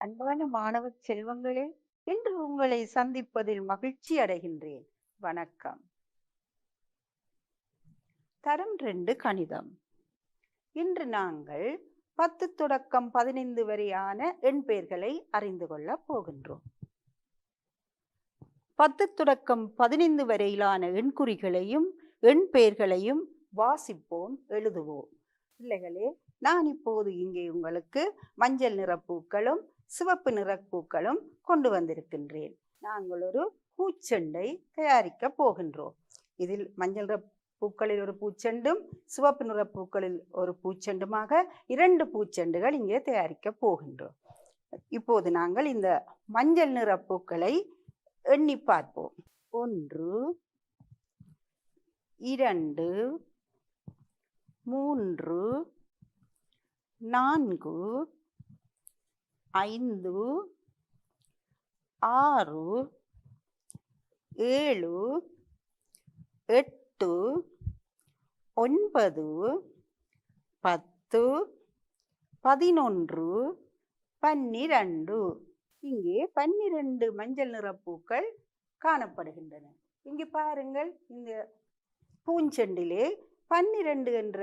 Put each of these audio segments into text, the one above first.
அன்பான மாணவ செல்வங்களே இன்று உங்களை சந்திப்பதில் மகிழ்ச்சி அடைகின்றேன். வணக்கம். தரம் ரெண்டு கணிதம். இன்று நாங்கள் பத்து தொடக்கம் பதினைந்து வரையான எண் பெயர்களை அறிந்து கொள்ளப் போகின்றோம். பத்து தொடக்கம் பதினைந்து வரையிலான எண்குறிகளையும் எண் பெயர்களையும் வாசிப்போம் எழுதுவோம். பிள்ளைகளே நான் இப்போது இங்கே உங்களுக்கு மஞ்சள் நிற பூக்களும் சிவப்பு நிற பூக்களும் கொண்டு வந்திருக்கின்றேன். நாங்கள் ஒரு பூச்செண்டை தயாரிக்க போகின்றோம். இதில் மஞ்சள் நிற பூக்களில் ஒரு பூச்செண்டும் சிவப்பு நிற பூக்களில் ஒரு பூச்செண்டுமாக இரண்டு பூச்செண்டுகள் இங்கே தயாரிக்க போகின்றோம். இப்போது நாங்கள் இந்த மஞ்சள் நிற பூக்களை எண்ணி பார்ப்போம். ஒன்று இரண்டு மூன்று நான்கு ஐந்து ஆறு ஏழு எட்டு ஒன்பது பத்து பதினொன்று பன்னிரண்டு. இங்கே பன்னிரண்டு மஞ்சள் நிற பூக்கள் காணப்படுகின்றன. இங்கே பாருங்கள் இந்த பூஞ்செண்டிலே பன்னிரண்டு என்ற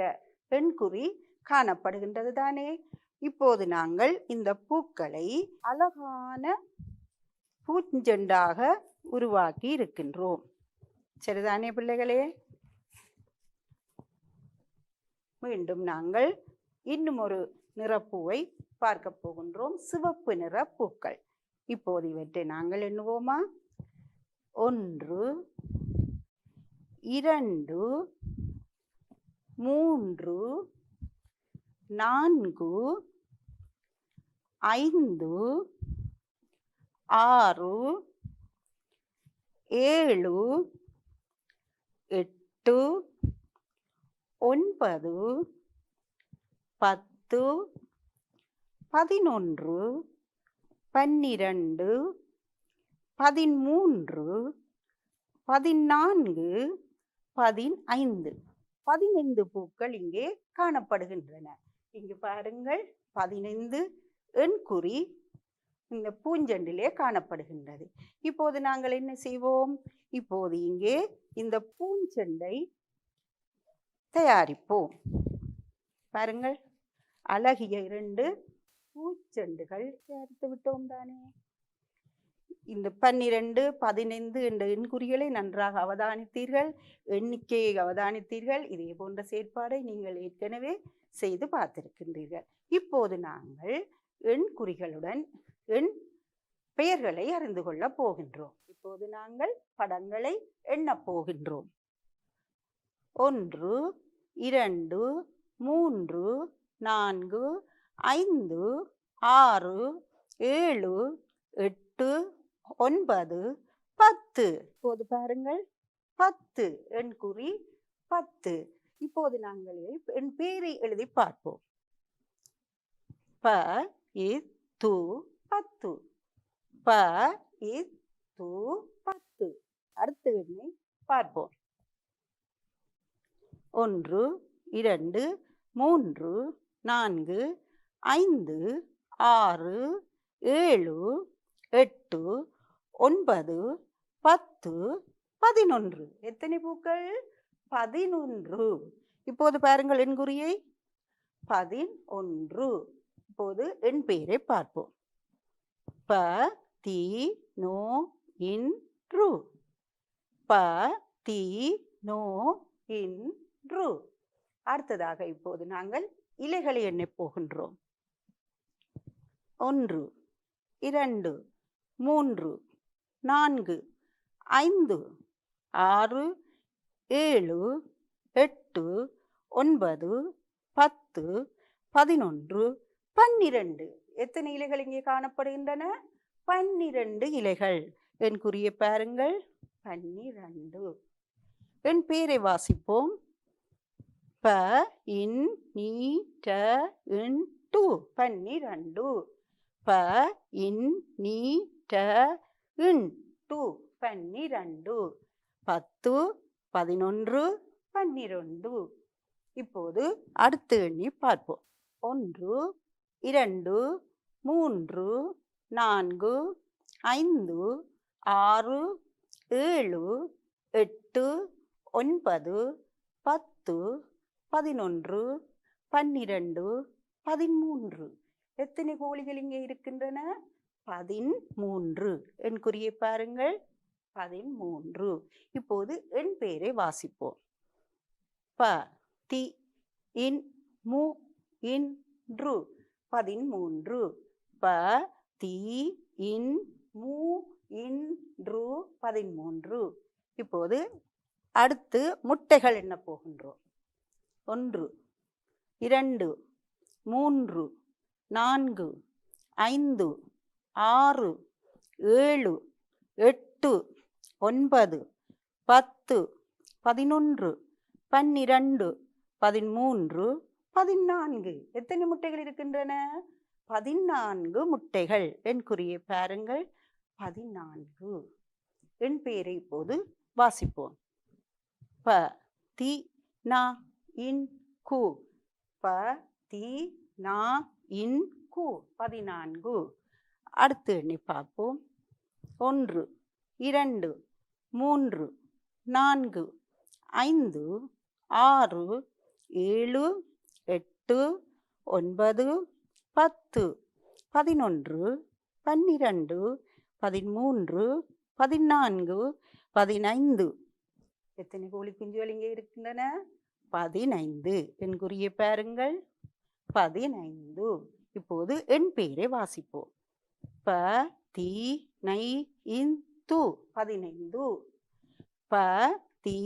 எண்குறி காணப்படுகின்றது தானே இப்போது நாங்கள் இந்த பூக்களை அழகான பூஞ்செண்டாக உருவாக்கி இருக்கின்றோம். சரிதானே பிள்ளைகளே? மீண்டும் நாங்கள் இன்னும் ஒரு நிறப்பூவை பார்க்க போகின்றோம். சிவப்பு நிற பூக்கள். இப்போது இவற்றை நாங்கள் எண்ணுவோமா? ஒன்று இரண்டு மூன்று நான்கு ஐந்து ஆறு ஏழு எட்டு ஒன்பது பத்து பதினொன்று பன்னிரண்டு பதிமூன்று பதினான்கு பதினைந்து. பதினைந்து பூக்கள் இங்கே காணப்படுகின்றன. இங்கு பாருங்கள் பதினைந்து எண்குறி இந்த பூஞ்செண்டிலே காணப்படுகின்றது. இப்போது நாங்கள் என்ன செய்வோம்? இப்போது இங்கே இந்த பூஞ்செண்டை தயாரிப்போம். பாருங்கள் அழகிய இரண்டு பூச்செண்டுகள் தயாரித்து விட்டோம் தானே. இந்த பன்னிரண்டு பதினைந்து என்ற எண்குறிகளை நன்றாக அவதானித்தீர்கள். எண்ணிக்கையை அவதானித்தீர்கள். இதே போன்ற செயற்பாடை நீங்கள் ஏற்கனவே செய்து பார்த்திருக்கின்றீர்கள். இப்போது நாங்கள் எண் குறிகளுடன் எண் பெயர்களை அறிந்து கொள்ளப் போகின்றோம். இப்போது நாங்கள் படங்களை எண்ணப் போகின்றோம். ஒன்று இரண்டு மூன்று நான்கு ஐந்து ஆறு ஏழு எட்டு ஒன்பது பத்து. இப்போது பாருங்கள். பத்து எண் குறி பத்து. இப்போது நாங்கள் என் பேரை எழுதி பார்ப்போம். ப இத் து பத்து ப இத் து பத்து அடுத்த எண்ணை பார்ப்போம். ஒன்று இரண்டு மூன்று நான்கு ஐந்து ஆறு ஏழு எட்டு ஒன்பது பத்து பதினொன்று. எத்தனை பூக்கள்? பதினொன்று. இப்போது பாருங்கள் என் குறியை பதினொன்று. இப்போது என் பெயரை பார்ப்போம். ப தி நோ இன் ரு. ப தி நோ இன் ரு. அடுத்ததாக இப்போது நாங்கள் இலைகளை எண்ணப் போகின்றோம். ஒன்று இரண்டு மூன்று நான்கு ஐந்து ஆறு ஏழு எட்டு ஒன்பது பத்து பதினொன்று பன்னிரண்டு. எத்தனை இலைகள் இங்கே காணப்படுகின்றன? பன்னிரண்டு இலைகள். என் குறிய பாருங்கள். பன்னிரண்டு. என் பேரை வாசிப்போம். ப இன் நீ ட இன் டு. பன்னிரண்டு. ப இன் நீ ட இன் டு. பன்னிரண்டு. பத்து பதினொன்று பன்னிரண்டு. இப்போது அடுத்த எண்ணி பார்ப்போம். ஒன்று இரண்டு மூன்று நான்கு ஐந்து ஆறு ஏழு எட்டு ஒன்பது பத்து பதினொன்று பன்னிரண்டு பதிமூன்று. எத்தனை கோழிகள் இங்கே இருக்கின்றன? பதிமூன்று என் குறியை பாருங்கள். பதிமூன்று இப்போது என் பெயரை வாசிப்போம். ப தி இன் மு இன் பதிமூன்று ப தி இன் மூ இன் ரு பதிமூன்று இப்போது அடுத்து முட்டைகள் என்ன போகின்றோம்? ஒன்று இரண்டு மூன்று நான்கு ஐந்து ஆறு ஏழு எட்டு ஒன்பது பத்து பதினொன்று பன்னிரண்டு பதிமூன்று பதினான்கு. எத்தனை முட்டைகள் இருக்கின்றன? பதினான்கு முட்டைகள். என் குறியை பாருங்கள். பதினான்கு. என் பெயரை இப்போது வாசிப்போம். ப தி நா இன் கு. ப தி நா இன் கு. பதினான்கு. அடுத்து எண்ணி பார்ப்போம். ஒன்று இரண்டு மூன்று நான்கு ஐந்து ஆறு ஏழு எட்டு ஒன்பது பத்து பதினொன்று பன்னிரண்டு பதிமூன்று பதினான்கு பதினைந்து. எத்தனை கோழி குஞ்சுகள் இங்கே இருக்கின்றன? பதினைந்து. என் குறியை பாருங்கள். பதினைந்து. இப்போது என் பெயரை வாசிப்போம். ப தி நை இன் து. பதினைந்து. ப தி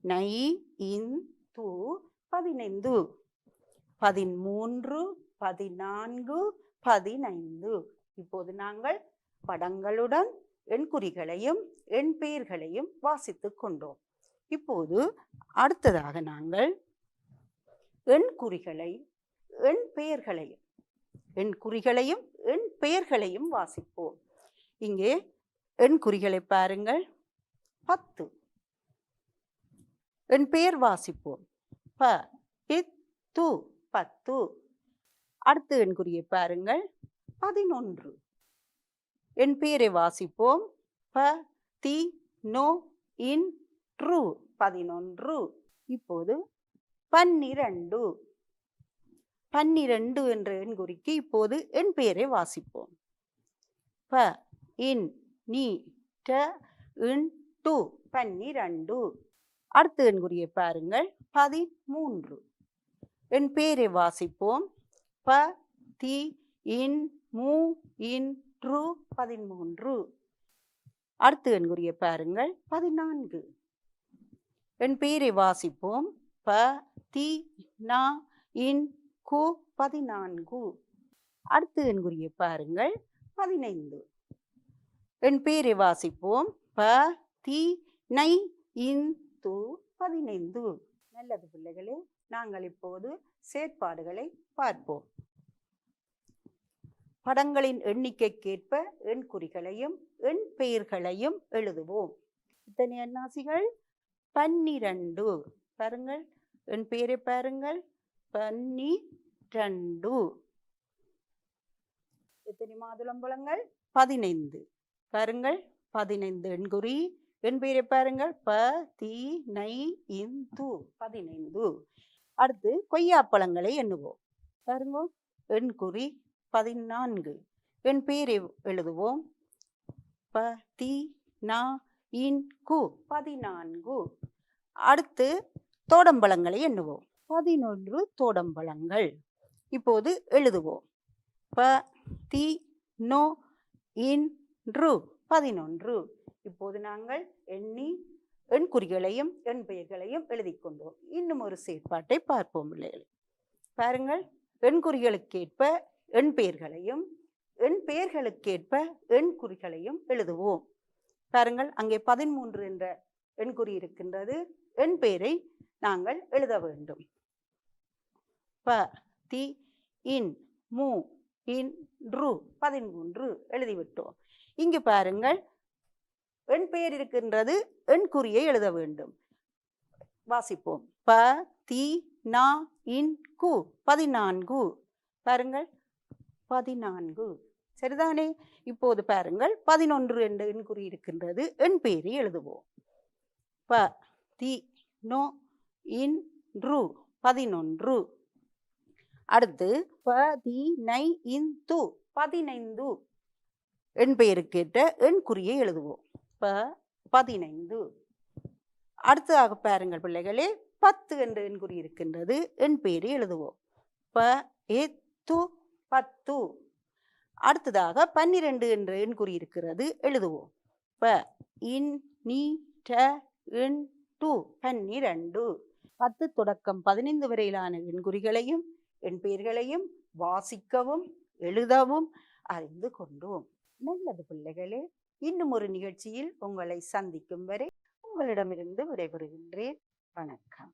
நை இன் து. பதினைந்து. பதிமூன்று பதினான்கு பதினைந்து. இப்போது நாங்கள் படங்களுடன் எண் குறிகளையும் எண் பெயர்களையும் வாசித்து கொண்டோம். இப்போது அடுத்ததாக நாங்கள் எண் குறிகளை எண் பெயர்களையும் எண் குறிகளையும் எண் பெயர்களையும் வாசிப்போம். இங்கே எண் குறிகளை பாருங்கள். பத்து. என் பெயர் வாசிப்போம். ப இத்து பத்து. அடுத்த எண்குறியை பாருங்கள். பதினொன்று. என் பெயரை வாசிப்போம். ப தி நோ இன் ட்ரூ. பதினொன்று. இப்போது பன்னிரண்டு. பன்னிரண்டு என்ற எண் குறிக்கு இப்போது என் பெயரை வாசிப்போம். ப இன் நீ ட இன் டு. பன்னிரண்டு. அடுத்த எண்குறியை பாருங்கள். பதிமூன்று. என் பேரை வாசிப்போம். ப தி இன் மு இன் ட்ரு பதிமூன்று. அடுத்து என்குரிய பாருங்கள். பதினான்கு. என் பேரை வாசிப்போம். ப தி நா இன் கு பதினான்கு. அடுத்து என்குரிய பாருங்கள். பதினைந்து. என் பேரை வாசிப்போம். ப தி நை இன் து பதினைந்து. நல்லது பிள்ளைகளே. நாங்கள் இப்போது செயற்பாடுகளை பார்ப்போம். படங்களின் எண்ணிக்கைக்கேற்ப எண் குறிகளையும் எண் பெயர்களையும் எழுதுவோம். இத்தனை எண்ணாசிகள் பன்னிரண்டு. பாருங்கள். என் பெயரை பாருங்கள். பன்னிரண்டு. எத்தனை மாதுளம்பழங்கள்? பதினைந்து. பாருங்கள். பதினைந்து எண்குறி என் பெயரை பாருங்கள். ப தி நை இந்து. பதினைந்து. அடுத்து கொய்யாப்பழங்களை எண்ணுவோம். பாருங்க எண் குறி பதினான்கு. என் பேரை எழுதுவோம். ப தி நா இன் கு பதினான்கு. அடுத்து தோடம்பழங்களை எண்ணுவோம். பதினொன்று தோடம்பழங்கள். இப்போது எழுதுவோம். ப தி நோ இன் ரு பதினொன்று. இப்போது நாங்கள் எண்ணி எண் குறிகளையும் எண் பெயர்களையும் எழுதி கொண்டோம் இன்னும் ஒரு செயற்பாட்டை பார்ப்போம் பிள்ளைகள். பாருங்கள் எண் குறிகளுக்கேற்ப எண் பெயர்களையும் எண் பெயர்களுக்கேற்ப எண் குறிகளையும் எழுதுவோம். பாருங்கள் அங்கே பதிமூன்று என்ற எண் குறி இருக்கின்றது. எண் பெயரை நாங்கள் எழுத வேண்டும். ப தி இன் மு இன் ரு பதிமூன்று எழுதிவிட்டோம். இங்கு பாருங்கள் எண் பெயர் இருக்கின்றது எண் குறியை எழுத வேண்டும். வாசிப்போம். ப தி நா இன் கு. பதினான்கு. பாருங்கள். பதினான்கு. சரிதானே? இப்போது பாருங்கள். பதினொன்று என்ற எண்குறி இருக்கின்றது. எண் பெயரை எழுதுவோம். ப தி நோ இன் ரு. பதினொன்று. அடுத்து ப தி நை இன் து. பதினைந்து. எண் பெயருக்கேற்ற எண் குறியை எழுதுவோம். ப பதினைந்து. அடுத்ததாக பாருங்கள் பிள்ளைகளே பத்து என்று எண்குறி இருக்கின்றது எண் பேர் எழுதுவோம். ப எத்து து பத்து. அடுத்ததாக பன்னிரண்டு என்ற எண்குறி இருக்கிறது எழுதுவோம். ப இன் நீ ட எண் டு பன்னிரண்டு. பத்து தொடக்கம் பதினைந்து வரையிலான எண்குறிகளையும் எண் பெயர்களையும் வாசிக்கவும் எழுதவும் அறிந்து கொண்டோம். நல்லது பிள்ளைகளே. இன்னும் ஒரு நிகழ்ச்சியில் உங்களை சந்திக்கும் வரை உங்களிடமிருந்து விடைபெறுகின்றேன். வணக்கம்.